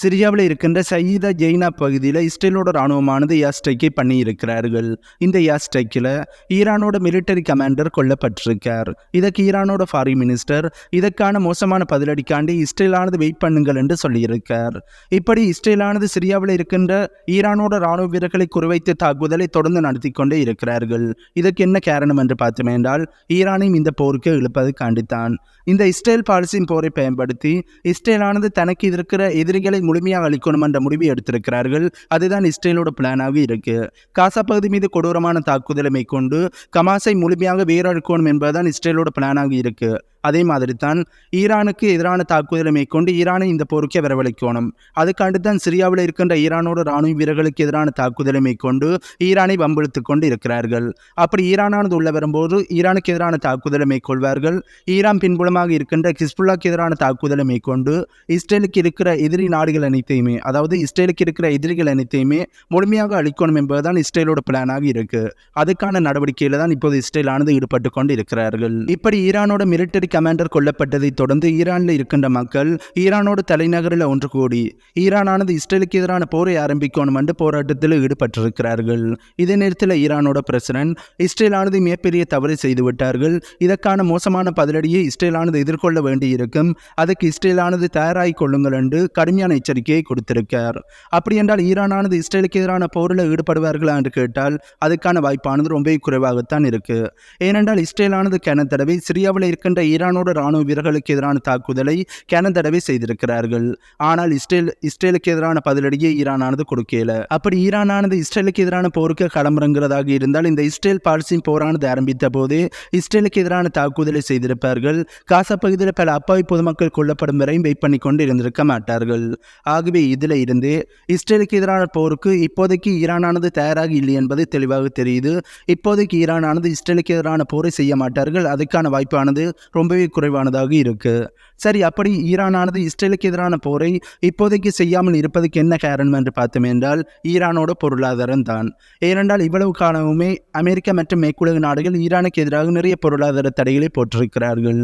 சிரியாவில் இருக்கின்ற சயீதா ஜெய்னா பகுதியில் இஸ்ரேலோட இராணுவமானது ஏர் பண்ணியிருக்கிறார்கள். பண்ணி இருக்கிறார்கள் இந்த ஏர்ஸ்ட்ரைக்கில் ஈரானோட மிலிட்டரி கமாண்டர் கொல்லப்பட்டிருக்கார். இதற்கு ஈரானோட ஃபாரின் மினிஸ்டர் இதற்கான மோசமான பதிலடிக்காண்டி இஸ்ரேலானது வெயிட் பண்ணுங்கள் என்று சொல்லியிருக்கார். இப்படி இஸ்ரேலானது சிரியாவில் இருக்கின்ற ஈரானோட இராணுவ வீரர்களை குறிவைத்து தாக்குதலை தொடர்ந்து நடத்தி கொண்டே இருக்கிறார்கள். இதற்கு என்ன காரணம் என்று பார்த்தோம் என்றால் ஈரானையும் இந்த போருக்கு இழுப்பது காண்டித்தான். இந்த இஸ்ரேல் பாலிசியின் போரை பயன்படுத்தி இஸ்ரேலானது தனக்கு இருக்கிற எதிரிகளை முழுமையாக அளிக்கணும் என்ற முடிவை எடுத்திருக்கிறார்கள். அதுதான் இஸ்ரேலோட பிளானாக இருக்கு. காசா பகுதி மீது கொடூரமான தாக்குதலை மேற்கொண்டு கமாஸை முழுமையாக வேரழுக்கணும் என்பதுதான் இஸ்ரேலோட பிளானாக இருக்கு. அதே மாதிரி தான் ஈரானுக்கு எதிரான தாக்குதலை மேற்கொண்டு ஈரானை இந்த போருக்கே வரவழைக்கணும். அதுக்காண்டு தான் சிரியாவில் இருக்கின்ற ஈரானோட ராணுவ வீரர்களுக்கு எதிரான தாக்குதலை மேற்கொண்டு ஈரானை வம்பிழுத்து கொண்டு இருக்கிறார்கள். அப்படி ஈரானானது உள்ள வரும்போது ஈரானுக்கு எதிரான தாக்குதலை மேற்கொள்வார்கள். ஈரான் பின்புலமாக இருக்கின்ற ஹிஸ்புல்லாக்கு எதிரான தாக்குதலை மேற்கொண்டு இஸ்ரேலுக்கு இருக்கிற எதிரி நாடுகள் அனைத்தையுமே அதாவது இஸ்ரேலுக்கு இருக்கிற எதிரிகள் அனைத்தையுமே முழுமையாக அழிக்கணும் என்பதுதான் இஸ்ரேலோட பிளானாக இருக்கு. அதுக்கான நடவடிக்கையில தான் இப்போது இஸ்ரேலானது ஈடுபட்டு கொண்டு இருக்கிறார்கள் இப்படி ஈரானோட மிலிட்டரி கமாண்டர் கொல்லப்பட்டதை தொடர்ந்து ஈரானில் இருக்கின்ற மக்கள் ஈரானோட தலைநகரில் ஒன்று கூடி ஈரானானது இஸ்ரேலுக்கு எதிரான போரை ஆரம்பிக்கணும் என்று போராட்டத்தில் ஈடுபட்டிருக்கிறார்கள். இதே நேரத்தில் ஈரானோட பிரசிடன்ட் இஸ்ரேலானது மிகப்பெரிய தவறு செய்துவிட்டார்கள் இதற்கான மோசமான பதிலடியை இஸ்ரேலானது எதிர்கொள்ள வேண்டியிருக்கும். அதுக்கு இஸ்ரேலானது தயாராகி கொள்ளுங்கள் என்று கடுமையான எச்சரிக்கையை கொடுத்திருக்கார். அப்படி என்றால் ஈரானானது இஸ்ரேலுக்கு எதிரான போரில் ஈடுபடுவார்களா என்று கேட்டால் அதுக்கான வாய்ப்பானது ரொம்பவே குறைவாகத்தான் இருக்கு. ஏனென்றால் இஸ்ரேலானது கன தடவை சிரியாவில் இருக்கின்ற ஈரானோட ராணுவ வீரர்களுக்கு எதிரான தாக்குதலை கன தடவை செய்திருக்கிறார்கள். ஆனால் இஸ்ரேல் இஸ்ரேலுக்கு எதிரான பதிலடியை ஈரானானது கொடுக்கல. அப்படி ஈரானானது இஸ்ரேலுக்கு எதிரான போருக்கு களமிறங்குறதாக இருந்தால் இந்த இஸ்ரேல் பாலிசின் போரானது ஆரம்பித்த போது இஸ்ரேலுக்கு எதிரான தாக்குதலை செய்திருப்பார்கள். காசா பகுதியில் பல அப்பாவி பொதுமக்கள் கொல்லப்படும் வரையும் வெயிட் பண்ணி கொண்டு இருந்திருக்க மாட்டார்கள். ஆகவே இதில் இருந்து இஸ்ரேலுக்கு எதிரான போருக்கு இப்போதைக்கு ஈரானானது தயாராக இல்லை என்பது தெளிவாக தெரியுது. இப்போதைக்கு ஈரானானது இஸ்ரேலுக்கு எதிரான போரை செய்ய மாட்டார்கள். அதுக்கான வாய்ப்பானது ரொம்பவே குறைவானதாக இருக்குது சரி அப்படி ஈரானானது இஸ்ரேலுக்கு எதிரான போரை இப்போதைக்கு செய்யாமல் இருப்பதற்கு என்ன காரணம் என்று பார்த்தோம் என்றால் ஈரானோட பொருளாதாரம் தான். ஏனென்றால் இவ்வளவு காலமுமே அமெரிக்கா மற்றும் மேற்குலக நாடுகள் ஈரானுக்கு எதிராக நிறைய பொருளாதார தடைகளை போட்டிருக்கிறார்கள்.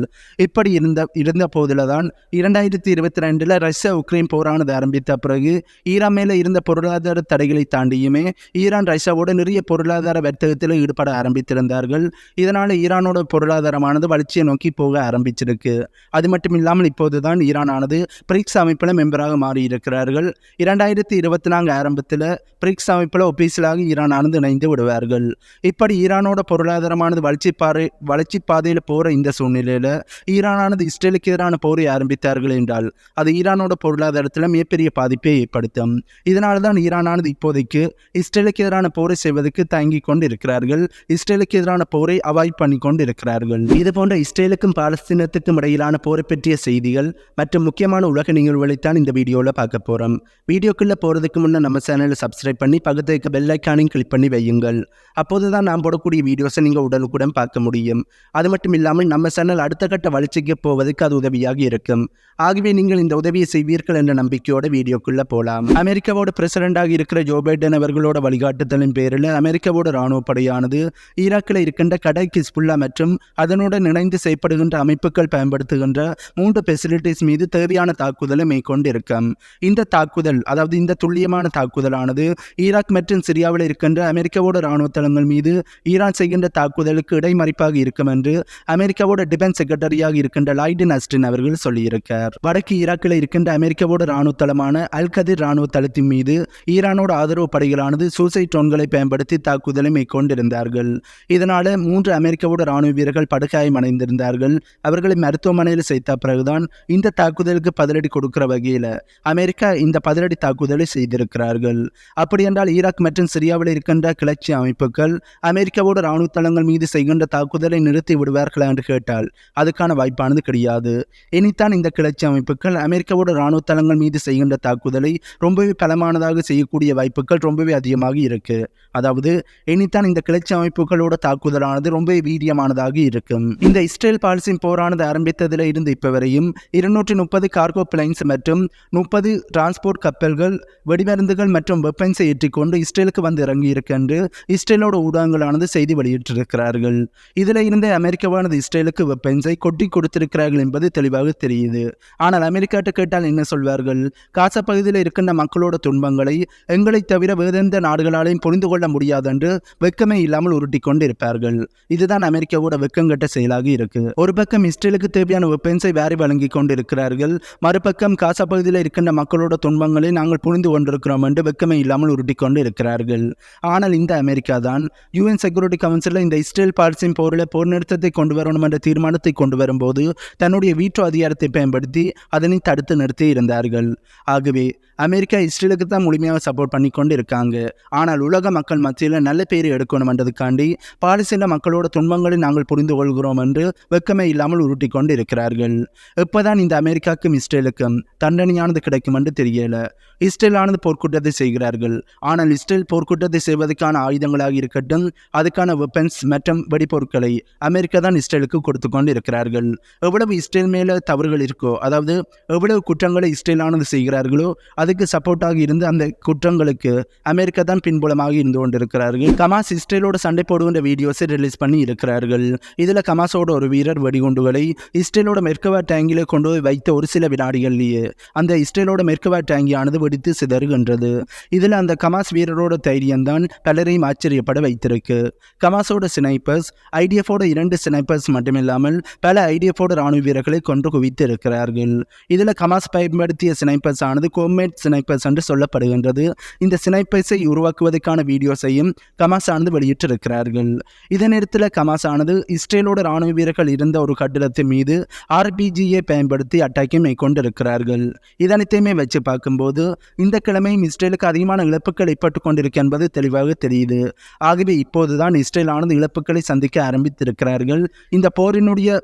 இப்படி இருந்த இருந்த போதில் தான் இரண்டாயிரத்தி இருபத்தி ரெண்டில் ரஷ்யா உக்ரைன் போரான போரானது ஆரம்பித்த பிறகு ஈரான் மேலே இருந்த பொருளாதார தடைகளை தாண்டியுமே ஈரான் ரஷ்யாவோட நிறைய பொருளாதார வர்த்தகத்தில் ஈடுபட ஆரம்பித்திருந்தார்கள். இதனால் ஈரானோட பொருளாதாரமானது வளர்ச்சியை நோக்கி போக ஆரம்பிச்சிருக்கு. அது மட்டும் இல்லாமல் இப்போது தான் ஈரானானது பிரிக்ஸ் அமைப்பில் மெம்பராக மாறி இருக்கிறார்கள் இரண்டாயிரத்தி இருபத்தி நான்கு ஆரம்பத்தில் பிரிக்ஸ் அமைப்பில் ஒபீசியலாக ஈரானானது இணைந்து விடுவார்கள். இப்படி ஈரானோட பொருளாதாரமானது வளர்ச்சி பாறை வளர்ச்சி பாதையில் போகிற இந்த சூழ்நிலையில் ஈரானானது இஸ்ரேலுக்கு எதிரான போரை ஆரம்பித்தார்கள் என்றால் அது ஈரானோட பொருளாதாரத்தில் மிகப்பெரிய பாதிப்பை ஏற்படுத்தும். இதனால தான் ஈரானானது இப்போதைக்கு இஸ்ரேலுக்கு எதிரான போரை செய்வதற்கு தயங்கி கொண்டு இருக்கிறார்கள் இஸ்ரேலுக்கு எதிரான போரை அவாய்ட் பண்ணி கொண்டு இருக்கிறார்கள் இது போன்ற இஸ்ரேலுக்கும் பாலஸ்தீனத்துக்கும் இடையிலான போரை பற்றிய செய்திகள் மற்றும் முக்கியமான உலக நிகழ்வுகளைத்தான் இந்த வீடியோவில் பார்க்க போகிறோம் வீடியோக்குள்ளே போகிறதுக்கு முன்னே நம்ம சேனலை சப்ஸ்கிரைப் பண்ணி பக்கத்தில் இருக்க பெல் ஐக்கானையும் கிளிக் பண்ணி வையுங்கள். அப்போது தான் நான் போடக்கூடிய வீடியோஸை நீங்கள் உடனுக்குடன் பார்க்க முடியும். அது மட்டும் இல்லாமல் நம்ம சேனல் அடுத்த கட்ட வளர்ச்சிக்கு போவதற்கு அது உதவியாக இருக்கும். ஆகவே நீங்கள் இந்த உதவியை செய்வீர்கள் என்ற நம்பிக்கை நம்பிக்கையோட வீடியோக்குள்ள போலாம். அமெரிக்காவோட பிரசிடண்டாக இருக்கிற ஜோ பைடன் அவர்களோட வழிகாட்டுதலின் பேரில் அமெரிக்காவோட இராணுவ படையானது ஈராக்கில் இருக்கின்ற கடை கிஸ்புல்லா மற்றும் அதனுடன் இணைந்து செயற்படுகின்ற அமைப்புகள் பயன்படுத்துகின்ற மூன்று ஃபெசிலிட்டிஸ் மீது தேவையான தாக்குதலை மேற்கொண்டிருக்கும். இந்த தாக்குதல் அதாவது இந்த துல்லியமான தாக்குதலானது ஈராக் மற்றும் சிரியாவில் இருக்கின்ற அமெரிக்காவோட இராணுவ தளங்கள் மீது ஈரான் செய்கின்ற தாக்குதலுக்கு இடைமறிப்பாக இருக்கும் என்று அமெரிக்காவோட டிஃபென்ஸ் செக்ரட்டரியாக இருக்கின்ற லாய்டன் அஸ்டின் அவர்கள் சொல்லியிருக்கார். வடக்கு ஈராக்கில் இருக்கின்ற அமெரிக்காவோட இராணுவ தளமான அல் கதிர் இராணுவ தளத்தின் மீது ஈரானோட ஆதரவு படைகளானது சூசைட் ட்ரோன்களை பயன்படுத்தி தாக்குதலை மேற்கொண்டிருந்தார்கள் இதனால மூன்று அமெரிக்காவோட இராணுவ வீரர்கள் படுகாயம் அடைந்திருந்தார்கள் அவர்களை மருத்துவமனையில் சேர்த்த பிறகுதான் இந்த தாக்குதலுக்கு பதிலடி கொடுக்கிற வகையில் அமெரிக்கா இந்த பதிலடி தாக்குதலை செய்திருக்கிறார்கள் அப்படி என்றால் ஈராக் மற்றும் சிரியாவில் இருக்கின்ற கிளர்ச்சி அமைப்புகள் அமெரிக்காவோட இராணுவ தளங்கள் மீது செய்கின்ற தாக்குதலை நிறுத்தி விடுவார்களா என்று கேட்டால் அதுக்கான வாய்ப்பானது கிடையாது இனித்தான் இந்த கிளர்ச்சி அமைப்புகள் அமெரிக்காவோட இராணுவ தளங்கள் மீது செய்கின்ற தாக்குதலை ரொம்பவே பலமானதாக செய்யக்கூடிய வாய்ப்புகள் ரொம்பவே அதிகமாக இருக்கு. அதாவது இனித்தான் இந்த கிளர்ச்சி அமைப்புகளோட தாக்குதலானது ரொம்பவே வீரியமானதாக இருக்கும். இந்த இஸ்ரேல் பாலிசின் போரானது ஆரம்பித்ததில் இருந்து இப்போ வரையும் இருநூற்றி முப்பது கார்கோ பிளைன்ஸ் மற்றும் முப்பது டிரான்ஸ்போர்ட் கப்பல்கள் வெடிமருந்துகள் மற்றும் வெப்பன்ஸை ஏற்றிக்கொண்டு இஸ்ரேலுக்கு வந்து இறங்கி என்று இஸ்ரேலோட ஊடகங்களானது செய்தி வெளியிட்டிருக்கிறார்கள். இதில் இருந்து அமெரிக்காவானது இஸ்ரேலுக்கு வெப்பன்ஸை கொட்டி கொடுத்திருக்கிறார்கள் என்பது தெளிவாக தெரியுது. ஆனால் அமெரிக்காட்ட கேட்டால் என்ன சொல்வார்கள்? காசா பகுதியில் இருக்கின்ற மக்களோட துன்பங்களை எங்களைத் தவிர வேறெந்த நாடுகளாலையும் புரிந்து கொள்ள முடியாது என்று வெக்கமே இல்லாமல் உருட்டி கொண்டு இருப்பார்கள் இதுதான் அமெரிக்காவோட வெக்கங்கட்ட செயலாக இருக்கு. ஒரு பக்கம் இஸ்ரேலுக்கு தேவையான வெப்பன்ஸை வேறு வழங்கி கொண்டிருக்கிறார்கள். மறுபக்கம் காசா பகுதியில் இருக்கின்ற மக்களோட துன்பங்களை நாங்கள் புரிந்து கொண்டிருக்கிறோம் என்று வெக்கமே இல்லாமல் உருட்டி கொண்டு இருக்கிறார்கள் ஆனால் இந்த அமெரிக்கா தான் யூஎன் செக்யூரிட்டி கவுன்சிலில் இந்த இஸ்ரேல் பாலஸ்தீன் போரில் போர் நிறுத்தத்தை கொண்டு வரணும் என்ற தீர்மானத்தை கொண்டு வரும்போது தன்னுடைய வீட்டு அதிகாரத்தை பயன்படுத்தி அதனை தடுத்து நிறுத்தி இருந்தார்கள். ஆகவே அமெரிக்கா இஸ்ரேலுக்கு தான் முழுமையாக சப்போர்ட் பண்ணி கொண்டு இருக்காங்க ஆனால் உலக மக்கள் மத்தியில் நல்ல பேர் எடுக்கணும்ன்றதுக்காண்டி பாலஸ்தீன மக்களோட துன்பங்களை நாங்கள் புரிந்து கொள்கிறோம் என்று வெக்கமே இல்லாமல் உருட்டி கொண்டு இருக்கிறார்கள் இப்போதான் இந்த அமெரிக்காவுக்கும் இஸ்ரேலுக்கும் தண்டனையானது கிடைக்கும் என்று தெரியல. இஸ்ரேலானது போர்க்குற்றத்தை செய்கிறார்கள். ஆனால் இஸ்ரேல் போர்க்குற்றத்தை செய்வதற்கான ஆயுதங்களாக இருக்கட்டும் அதுக்கான வெப்பன்ஸ் மற்றும் வெடிப்பொருட்களை அமெரிக்கா தான் இஸ்ரேலுக்கு கொடுத்து கொண்டு இருக்கிறார்கள் எவ்வளவு இஸ்ரேல் மேலே தவறுகள் இருக்கோ அதாவது எவ்வளவு குற்றங்களை இஸ்ரேலானது செய்கிறார்களோ அதுக்கு சப்போர்ட்டாக இருந்து அந்த குற்றங்களுக்கு அமெரிக்கா தான் பின்புலமாக இருந்து கொண்டிருக்கிறார்கள். கமாஸ் இஸ்ரேலோட சண்டை போடுகின்ற வீடியோஸை ரிலீஸ் பண்ணி இருக்கிறார்கள். இதில் கமாஸோட ஒரு வீரர் வெடிகுண்டுகளை இஸ்ரேலோட மெர்கவா டேங்கில் கொண்டு போய் வைத்த ஒரு சில வினாடிகள்லேயே அந்த இஸ்ரேலோட மெர்கவா டேங்கியானது வெடித்து சிதறுகின்றது. இதில் அந்த கமாஸ் வீரரோட தைரியம்தான் பலரையும் ஆச்சரியப்பட வைத்திருக்கு. கமாஸோட சினைப்பர்ஸ் ஐடிஎஃபோட இரண்டு சினைப்பர்ஸ் மட்டுமில்லாமல் பல ஐடிஎஃபோட ராணுவ வீரர்களை கொன்று குவித்து இருக்கிறார்கள் இதில் கமாஸ் பயன்படுத்திய சினைப்பர்ஸ் ஆனது கோமேட் சினைப்பர்ஸ் என்று சொல்லப்படுகின்றது. இந்த சினைப்பர்ஸை உருவாக்குவதற்கான வீடியோஸையும் கமாசானது வெளியிட்டிருக்கிறார்கள். இதே நேரத்தில் கமாஸ் ஆனது இஸ்ரேலோட ராணுவ வீரர்கள் இருந்த ஒரு கட்டிடத்தின் மீது ஆர்பிஜியை பயன்படுத்தி அட்டாக்கை மேற்கொண்டிருக்கிறார்கள். இதனைத்தையுமே வச்சு பார்க்கும்போது இந்த கிழமையும் இஸ்ரேலுக்கு அதிகமான இழப்புகள் ஏற்பட்டு கொண்டிருக்கு என்பது தெளிவாக தெரியுது. ஆகவே இப்போதுதான் இஸ்ரேலானது இழப்புகளை சந்திக்க ஆரம்பித்திருக்கிறார்கள். இந்த போரினுடைய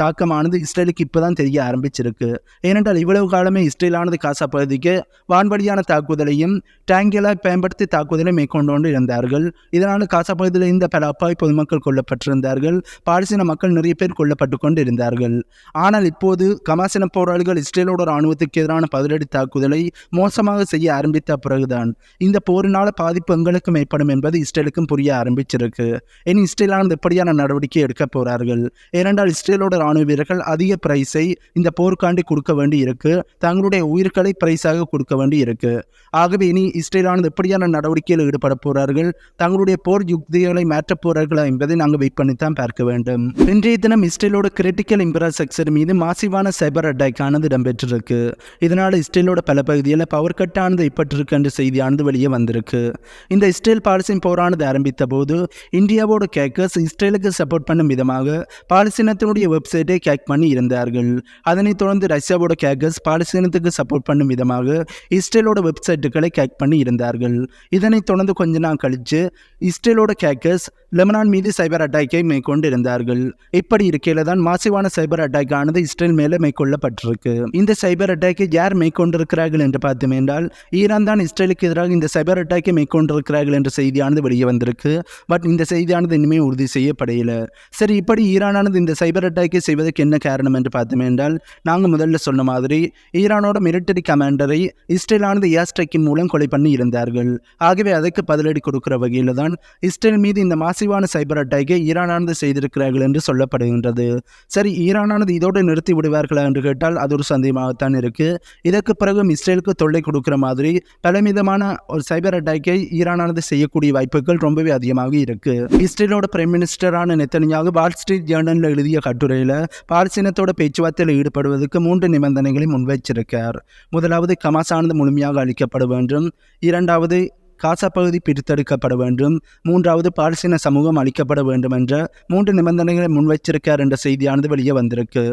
தாக்கமானது இஸ்ரேலுக்கு இப்போ தான் தெரிய ஆரம்பிச்சிருக்கு. ஏனென்றால் இவ்வளவு காலமே இஸ்ரேலானது காசா பகுதிக்கு வான்வழியான தாக்குதலையும் டேங்கியலை பயன்படுத்தி தாக்குதலை மேற்கொண்டு கொண்டு இருந்தார்கள். இதனால் காசா பகுதியில் இருந்த பல அப்பாவி பொதுமக்கள் கொல்லப்பட்டிருந்தார்கள். பாலசீன மக்கள் நிறைய பேர் கொல்லப்பட்டு கொண்டு இருந்தார்கள். ஆனால் இப்போது கமாசின போராளிகள் இஸ்ரேலோட இராணுவத்துக்கு எதிரான பதிலடி தாக்குதலை மோசமாக செய்ய ஆரம்பித்த பிறகுதான் இந்த போரினால் பாதிப்பு எங்களுக்கும் ஏற்படும் என்பது இஸ்ரேலுக்கும் புரிய ஆரம்பிச்சிருக்கு. இனி இஸ்ரேலானது எப்படியான நடவடிக்கை எடுக்க போகிறார்கள் ஏனென்றால் இஸ்ரேலோட ராணுவ வீரர்கள் அதிக பிரைஸை இந்த போருக்காண்டி கொடுக்க வேண்டி இருக்கு தங்களுடைய உயிர்களை பிரைஸாக கொடுக்க வேண்டி இருக்கு ஆகவே இனி இஸ்ரேலானது எப்படியான நடவடிக்கையில் ஈடுபட போறார்கள்? தங்களுடைய போர் யுக்திகளை மாற்றப் போறார்களா என்பதை நாங்கள் வெயிட் பண்ணி தான் பார்க்க வேண்டும். இன்றைய தினம் இஸ்ரேலோட கிரிட்டிக்கல் இன்ஃப்ராஸ்ட்ரக்சர் மீது மாசிவான சைபர் அட்டாக் ஆனது இடம்பெற்றிருக்கு. இதனால் இஸ்ரேலோட பல பகுதியில் பவர் கட் ஆனது ஏற்பட்டிருக்கு என்ற செய்தியானது வெளியே வந்திருக்கு. இந்த இஸ்ரேல் பாலஸ்தீன் போரானது ஆரம்பித்த போது இந்தியாவோட கேக்கர்ஸ் இஸ்ரேலுக்கு சப்போர்ட் பண்ணும் விதமாக பாலஸ்தீனத்தினுடைய வெப்சைட்டை கேக் பண்ணி இருந்தார்கள். அதனைத் தொடர்ந்து ரஷ்யாவோட கேக்கர்ஸ் பாலஸ்தீனத்துக்கு சப்போர்ட் பண்ணும் விதமாக இஸ்ரேலோட வெப்சைட்டுகளை கேக் பண்ணி இருந்தார்கள். இதனைத் தொடர்ந்து கொஞ்ச நாள் கழித்து இஸ்ரேலோட கேக்கர்ஸ் லெபனான் மீது சைபர் அட்டாக்கை மேற்கொண்டிருந்தார்கள். இப்படி இருக்கையில தான் மாசிவான சைபர் அட்டாக் ஆனது இஸ்ரேல் மேலே மேற்கொள்ளப்பட்டிருக்கு. இந்த சைபர் அட்டாக்கை யார் மேற்கொண்டிருக்கிறார்கள் என்று பார்த்தோம் என்றால் ஈரான் தான் இஸ்ரேலுக்கு எதிராக இந்த சைபர் அட்டாக்கை மேற்கொண்டிருக்கிறார்கள் என்ற செய்தியானது வெளியே வந்திருக்கு. பட் இந்த செய்தியானது இனிமேல் உறுதி செய்யப்படையில சரி இப்படி ஈரானானது இந்த சைபர் அட்டாக்கை செய்வதற்கு என்ன காரணம் என்று பார்த்தோம் என்றால் நாங்கள் முதல்ல சொன்ன மாதிரி ஈரானோட மிலிட்டரி கமாண்டரை இஸ்ரேலானது ஏர் ஸ்ட்ரைக்கின் மூலம் கொலை பண்ணி இருந்தார்கள். ஆகவே அதற்கு பதிலடி கொடுக்கிற வகையில் தான் இஸ்ரேல் மீது இந்த மாசிவான சைபர் அட்டாக்கை ஈரானானது செய்திருக்கிறார்கள் என்று சொல்லப்படுகின்றது. சரி ஈரானானது இதோடு நிறுத்தி விடுவார்களா என்று கேட்டால் அது ஒரு சந்தேகமாகத்தான் இருக்கு. இதற்கு பிறகு இஸ்ரேலுக்கு தொல்லை கொடுக்கிற மாதிரி பலவிதமான ஒரு சைபர் அட்டாக்கை ஈரானானது செய்யக்கூடிய வாய்ப்புகள் ரொம்பவே அதிகமாக இருக்கு. இஸ்ரேலோட பிரைம் மினிஸ்டரான நெத்தனியாக வால் ஸ்ட்ரீட் ஜேர்னலில் எழுதிய கட்டுரையில் பாலஸ்தீனத்தோட பேச்சுவார்த்தையில் ஈடுபடுவதற்கு மூன்று நிபந்தனைகளை முன்வைச்சிருக்கார். முதலாவது கமாசானது முழுமையாக அளிக்கப்பட வேண்டும். இரண்டாவது காசா பகுதி பிரித்தெடுக்கப்பட வேண்டும். மூன்றாவது பாலஸ்தீன சமூகம் அளிக்கப்பட வேண்டும் என்ற மூன்று நிபந்தனைகளை முன்வைச்சிருக்கார் என்ற செய்தியானது வெளியே வந்திருக்கு.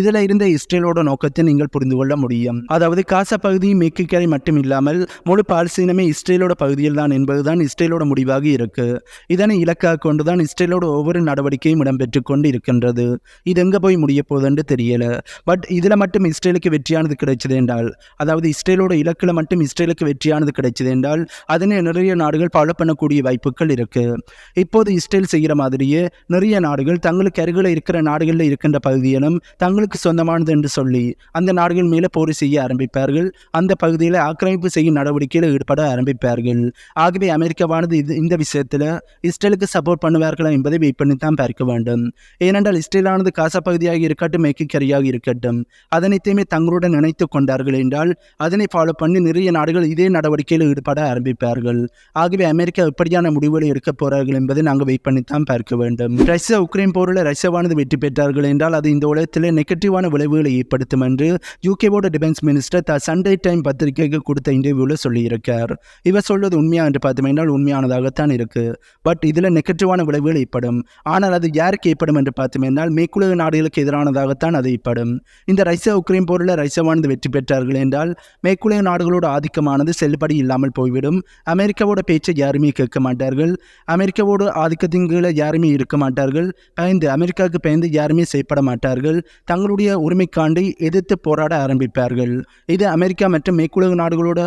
இதில் இருந்த இஸ்ரேலோட நோக்கத்தை நீங்கள் புரிந்து கொள்ள முடியும். அதாவது காசா பகுதி மேற்குக்கரை மட்டும் இல்லாமல் முழு பாலஸ்தீனமே இஸ்ரேலோட பகுதியில் தான் என்பதுதான் இஸ்ரேலோட முடிவாக இருக்கு. இதனை இலக்காக கொண்டுதான் இஸ்ரேலோட ஒவ்வொரு நடவடிக்கையும் இடம்பெற்று கொண்டு இருக்கின்றது இது எங்கே போய் முடிய போகுதுன்னு தெரியல. பட் இதில் மட்டும் இஸ்ரேலுக்கு வெற்றியானது கிடைச்சது என்றால் அதாவது இஸ்ரேலோட இலக்கில் மட்டும் இஸ்ரேலுக்கு வெற்றியானது கிடைச்சது என்றால் அதனை அதனை நிறைய நாடுகள் ஃபாலோ பண்ணக்கூடிய வாய்ப்புகள் இருக்குது இப்போது இஸ்ரேல் செய்கிற மாதிரியே நிறைய நாடுகள் தங்களுக்கு அருகில் இருக்கிற நாடுகளில் இருக்கின்ற பகுதியிலும் தங்களுக்கு சொந்தமானது என்று சொல்லி அந்த நாடுகள் மேலே போர் செய்ய ஆரம்பிப்பார்கள். அந்த பகுதியில் ஆக்கிரமிப்பு செய்யும் நடவடிக்கையில் ஈடுபட ஆரம்பிப்பார்கள். ஆகவே அமெரிக்காவானது இது இந்த விஷயத்தில் இஸ்ரேலுக்கு சப்போர்ட் பண்ணுவார்களா என்பதை வெயிட் பண்ணி தான் பார்க்க வேண்டும். ஏனென்றால் இஸ்ரேலானது காசா பகுதியாக இருக்கட்டும் மேற்குக்கரையாக இருக்கட்டும் அதனைத்தையுமே தங்களுடன் நினைத்து கொண்டார்கள் என்றால் அதனை ஃபாலோ பண்ணி நிறைய நாடுகள் இதே நடவடிக்கையில் ஈடுபட ஆரம்பிப்பார்கள். போகிறார்கள் ஆகவே அமெரிக்கா எப்படியான முடிவுகளை எடுக்க போகிறார்கள் என்பதை நாங்கள் வெயிட் பண்ணித்தான் பார்க்க வேண்டும். ரஷ்யா உக்ரைன் போரில் ரஷ்யாவானது வெற்றி பெற்றார்கள் என்றால் அது இந்த உலகத்தில் நெகட்டிவான விளைவுகளை ஏற்படுத்தும் என்று யூகேவோட defence minister the Sunday time பத்திரிகைக்கு கொடுத்த இன்டர்வியூவில் சொல்லியிருக்கார். இவர் சொல்வது உண்மையா என்று பார்த்தோம்னால் உண்மையானதாகத்தான் இருக்குது பட் இதில் நெகட்டிவான விளைவுகள் ஏற்படும். ஆனால் அது யாருக்கு ஏற்படும் என்று பார்த்தோம்னால் மேற்குலக நாடுகளுக்கு எதிரானதாகத்தான் அது ஏற்படும். இந்த ரஷ்யா உக்ரைன் போரில் ரஷ்யாவானது வெற்றி பெற்றார்கள் என்றால் மேற்குலக நாடுகளோட ஆதிக்கமானது செல்லுபடி இல்லாமல் போய்விடும். அமெரிக்காவோட பேச்சை யாருமே கேட்க மாட்டார்கள். அமெரிக்காவோட ஆதிக்கத்தின் கீழே யாருமே இருக்க மாட்டார்கள். பயந்து அமெரிக்காவுக்கு பயந்து யாருமே செய்யப்பட மாட்டார்கள். தங்களுடைய உரிமைக்காண்டி எதிர்த்து போராட ஆரம்பிப்பார்கள். இது அமெரிக்கா மற்றும் மேற்குலக நாடுகளோட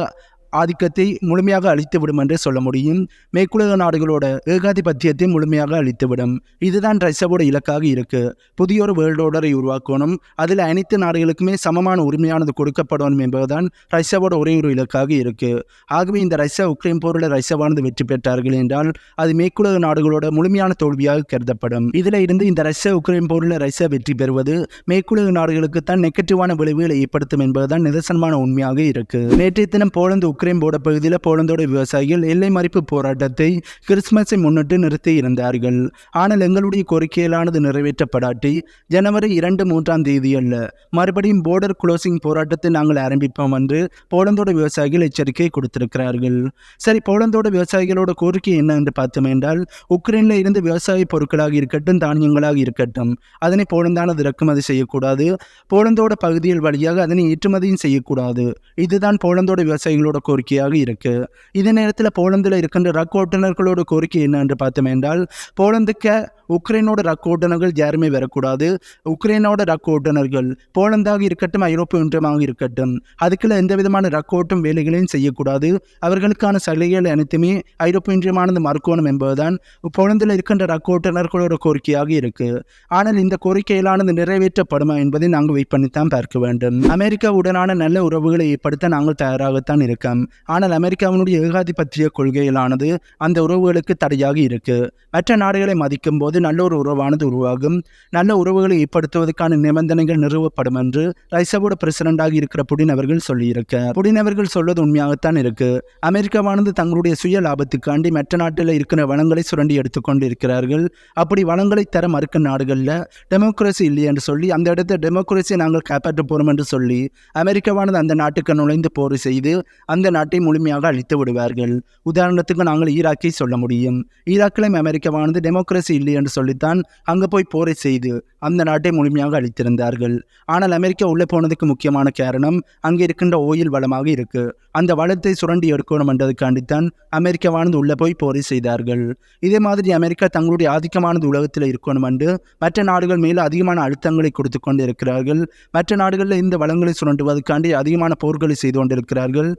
ஆதிக்கத்தை முழுமையாக அழித்துவிடும் என்று சொல்ல முடியும். மேற்குலக நாடுகளோட ஏகாதிபத்தியத்தை முழுமையாக அழித்துவிடும். இதுதான் ரஷ்யாவோட இலக்காக இருக்கு. புதிய ஒரு வேர்ல்டு ஆர்டரை உருவாக்கணும். அதில் அனைத்து நாடுகளுக்குமே சமமான உரிமையானது கொடுக்கப்படணும் என்பதுதான் ரஷ்யாவோட ஒரே ஒரு இலக்காக இருக்கு. ஆகவே இந்த ரஷ்யா உக்ரைன் போரில் ரஷ்யாவானது வெற்றி பெற்றார்கள் என்றால் அது மேற்குலக நாடுகளோட முழுமையான தோல்வியாக கருதப்படும். இதில் இருந்து இந்த ரஷ்யா உக்ரைன் போரில் ரஷ்யா வெற்றி பெறுவது மேற்குலக நாடுகளுக்கு தான் நெகட்டிவான விளைவுகளை ஏற்படுத்தும் என்பதுதான் நிதர்சனமான உண்மையாக இருக்கு. நேற்றைய தினம் போலந்து உக்ரைன் போட பகுதியில் போலந்தோட விவசாயிகள் எல்லை மறிப்பு போராட்டத்தை கிறிஸ்துமஸை முன்னிட்டு நிறுத்தி இருந்தார்கள். ஆனால் எங்களுடைய கோரிக்கையிலானது நிறைவேற்றப்படாட்டி ஜனவரி இரண்டு மூன்றாம் தேதி அல்ல மறுபடியும் போர்டர் குளோசிங் போராட்டத்தை நாங்கள் ஆரம்பிப்போம் என்று போலந்தோட விவசாயிகள் எச்சரிக்கை கொடுத்திருக்கிறார்கள். சரி போலந்தோட விவசாயிகளோட கோரிக்கை என்ன என்று பார்த்தோம் என்றால் உக்ரைனில் இருந்து விவசாய பொருட்களாக இருக்கட்டும் தானியங்களாக இருக்கட்டும் அதனை போலந்தானது இறக்குமதி செய்யக்கூடாது. போலந்தோட பகுதிகள் வழியாக அதனை ஏற்றுமதியும் செய்யக்கூடாது. இதுதான் போலந்தோட விவசாயிகளோட கோரிக்கையாக இருக்கு. இதே நேரத்தில் போலந்தில் இருக்கின்ற ரக் ஓட்டுநர்களோட கோரிக்கை என்ன என்று பார்த்தோம் என்றால் போலந்துக்கு உக்ரைனோட ரக் ஓட்டுநர்கள் யாருமே வரக்கூடாது. உக்ரைனோட ரக் ஓட்டுநர்கள் போலந்தாக இருக்கட்டும் ஐரோப்பிய ஒன்றியமாக இருக்கட்டும் அதுக்குள்ள எந்த விதமான ரக் ஓட்டும் வேலைகளையும் செய்யக்கூடாது. அவர்களுக்கான சலுகைகள் அனைத்துமே ஐரோப்பிய ஒன்றியமானது மறுக்கணும் என்பதுதான் போலந்தில் இருக்கின்ற ரக் ஓட்டுநர்களோட கோரிக்கையாக இருக்கு. ஆனால் இந்த கோரிக்கையிலானது நிறைவேற்றப்படுமா என்பதை நாங்கள் வெயிட் பண்ணித்தான் பார்க்க வேண்டும். அமெரிக்காவுடனான நல்ல உறவுகளை ஏற்படுத்த நாங்கள் தயாராகத்தான் இருக்கோம். ஆனால் அமெரிக்காவினுடைய ஏகாதிபத்திய கொள்கையிலானது அந்த உறவுகளுக்கு தடையாக இருக்கு. மற்ற நாடுகளை மதிக்கும் போது நல்ல ஒரு உறவானது உருவாகும். நல்ல உறவுகளை ஏற்படுத்துவதற்கான நிபந்தனைகள் நிறுவப்படும் என்று ரஷ்யாவோட பிரசிடண்டாக இருக்கிற புடின் அவர்கள் சொல்லியிருக்கார். புடின் அவர்கள் சொல்வது உண்மையாகத்தான் இருக்கு. அமெரிக்காவானது தங்களுடைய சுய லாபத்துக்காண்டி மற்ற நாட்டில் இருக்கிற வளங்களை சுரண்டி எடுத்துக்கொண்டு இருக்கிறார்கள் அப்படி வளங்களை தர மறுக்கும் நாடுகளில் டெமோக்ரஸி இல்லை என்று சொல்லி அந்த இடத்த டெமோக்ரஸியை நாங்கள் காப்பாற்ற போகிறோம் என்று சொல்லி அமெரிக்காவானது அந்த நாட்டுக்கு நுழைந்து போர் செய்து அந்த நாட்டை முழுமையாக அழித்து விடுவார்கள். உதாரணத்துக்கு நாங்கள் ஈராக்கை சொல்ல முடியும். ஈராக்கிலும் அமெரிக்காவானது டெமோக்ரஸி இல்லை என்று சொல்லித்தான் அங்கே போய் போரை செய்து அந்த நாட்டை முழுமையாக அழித்திருந்தார்கள். ஆனால் அமெரிக்கா உள்ளே போனதுக்கு முக்கியமான காரணம் அங்கே இருக்கின்ற ஓயில் வளமாக இருக்கு. அந்த வளத்தை சுரண்டி எடுக்கணும் என்றதுக்காண்டித்தான் அமெரிக்காவானது உள்ளே போய் போரை செய்தார்கள். இதே மாதிரி அமெரிக்கா தங்களுடைய ஆதிக்கமானது உலகத்தில் இருக்கணும் என்று மற்ற நாடுகள் மேலே அதிகமான அழுத்தங்களை கொடுத்து கொண்டு இருக்கிறார்கள் மற்ற நாடுகளில் இந்த வளங்களை சுரண்டுவதற்காண்டி அதிகமான போர்களை செய்து கொண்டிருக்கிறார்கள்.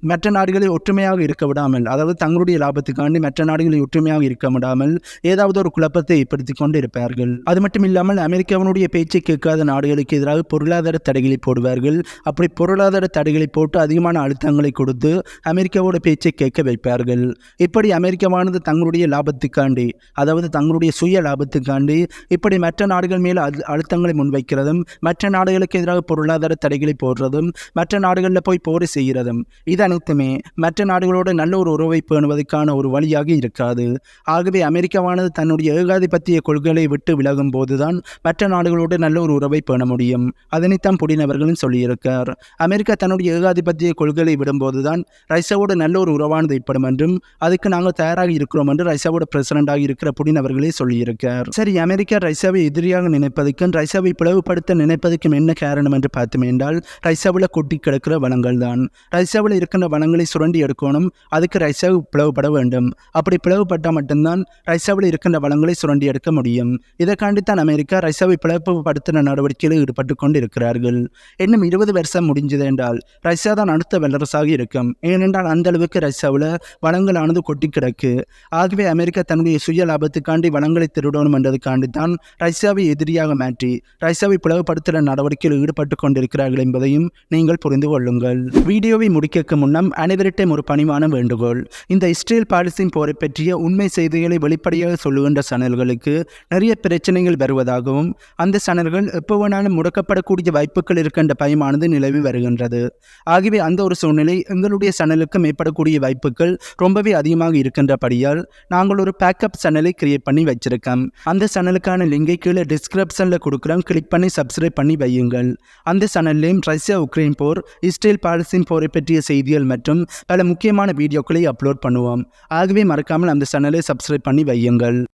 மற்ற நாடுகளை ஒற்றுமையாக இருக்க விடாமல் அதாவது தங்களுடைய லாபத்துக்காண்டி மற்ற நாடுகளை ஒற்றுமையாக இருக்க விடாமல் ஏதாவது ஒரு குழப்பத்தை ஏற்படுத்தி கொண்டு இருப்பார்கள். அது மட்டும் இல்லாமல் அமெரிக்காவினுடைய பேச்சை கேட்காத நாடுகளுக்கு எதிராக பொருளாதார தடைகளை போடுவார்கள். அப்படி பொருளாதார தடைகளை போட்டு அதிகமான அழுத்தங்களை கொடுத்து அமெரிக்காவோட பேச்சை கேட்க வைப்பார்கள். இப்படி அமெரிக்காவானது தங்களுடைய லாபத்துக்காண்டி அதாவது தங்களுடைய சுய லாபத்துக்காண்டி இப்படி மற்ற நாடுகள் மேல் அழு- அழுத்தங்களை முன்வைக்கிறதும் மற்ற நாடுகளுக்கு எதிராக பொருளாதார தடைகளை போடுறதும் மற்ற நாடுகளில் போய் போர் செய்கிறதும் இதன் அனைத்துமே மற்ற நாடுகளோடு நல்ல ஒரு உறவை பேணுவதற்கான ஒரு வழியாக இருக்காது. ஆகவே அமெரிக்காவானது தன்னுடைய ஏகாதிபத்திய கொள்கைகளை விட்டு விலகும் போதுதான் மற்ற நாடுகளோடு நல்ல ஒரு உறவை பேண முடியும். அதனைத்தான் புடின் அவர்களும் சொல்லியிருக்கார். அமெரிக்கா தன்னுடைய ஏகாதிபத்திய கொள்கைகளை விடும்போதுதான் ரஷ்யாவோட நல்ல ஒரு உறவானது ஏற்படும் என்றும் அதுக்கு நாங்கள் தயாராக இருக்கிறோம் என்று ரஷ்யாவோட பிரசிடண்டாக இருக்கிற புடின் அவர்களே சொல்லியிருக்கார். சரி அமெரிக்கா ரஷ்யாவை எதிரியாக நினைப்பதற்கும் ரஷ்யாவை பிளவுபடுத்த நினைப்பதற்கும் என்ன காரணம் என்று பார்த்தோம் என்றால் ரஷ்யாவில் கொட்டி கிடக்கிற வளங்கள் தான் ரஷ்யாவில் இருக்கின்ற இருக்கின்ற வனங்களை சுரண்டி எடுக்கணும். அதுக்கு ரைசாவு பிளவுபட வேண்டும். அப்படி பிளவுபட்டால் மட்டும்தான் ரைசாவில் இருக்கின்ற வளங்களை சுரண்டி எடுக்க முடியும். இதற்காண்டித்தான் அமெரிக்கா ரைசாவை பிளவுபடுத்தின நடவடிக்கையில் ஈடுபட்டு கொண்டு இருக்கிறார்கள் இன்னும் இருபது வருஷம் முடிஞ்சது என்றால் ரஷ்யா தான் அடுத்த வல்லரசாக இருக்கும். ஏனென்றால் அந்த அளவுக்கு ரஷ்யாவில் வளங்களானது கொட்டி கிடக்கு. ஆகவே அமெரிக்கா தன்னுடைய சுய லாபத்துக்காண்டி வளங்களை திருடணும் என்றதுக்காண்டி தான் ரஷ்யாவை எதிரியாக மாற்றி ரஷ்யாவை பிளவுபடுத்துகிற நடவடிக்கையில் ஈடுபட்டு கொண்டிருக்கிறார்கள் என்பதையும் நீங்கள் புரிந்து கொள்ளுங்கள். வீடியோவை முடிக்க முன் முன்னம் அனைவரிட்டையும் ஒரு பணிவான வேண்டுகோள். இந்த இஸ்ரேல் பாலிஸ்தீன் போரை பற்றிய உண்மை செய்திகளை வெளிப்படையாக சொல்லுகின்ற சேனல்களுக்கு நிறைய பிரச்சனைகள் வருவதாகவும் அந்த சேனல்கள் எப்போ வேணாலும் முடக்கப்படக்கூடிய வாய்ப்புகள் இருக்கின்ற பயமானது நிலவி வருகின்றது. ஆகவே அந்த ஒரு சூழ்நிலை எங்களுடைய சனலுக்கு மேற்படக்கூடிய வாய்ப்புகள் ரொம்பவே அதிகமாக இருக்கின்றபடியால் நாங்கள் ஒரு பேக்கப் சேனலை கிரியேட் பண்ணி வச்சிருக்கோம். அந்த சேனலுக்கான லிங்கை கீழே டிஸ்கிரிப்ஷனில் கொடுக்குறோம். கிளிக் பண்ணி சப்ஸ்கிரைப் பண்ணி வையுங்கள். அந்த சேனல்லையும் ரஷ்யா உக்ரைன் போர் இஸ்ரேல் பாலிஸ்தீன் போரை பற்றிய செய்திகள் மற்றும் பல முக்கியமான வீடியோக்களை அப்லோட் பண்ணுவோம். ஆகவே மறக்காமல் அந்த சேனலை சப்ஸ்கிரைப் பண்ணி வையுங்கள்.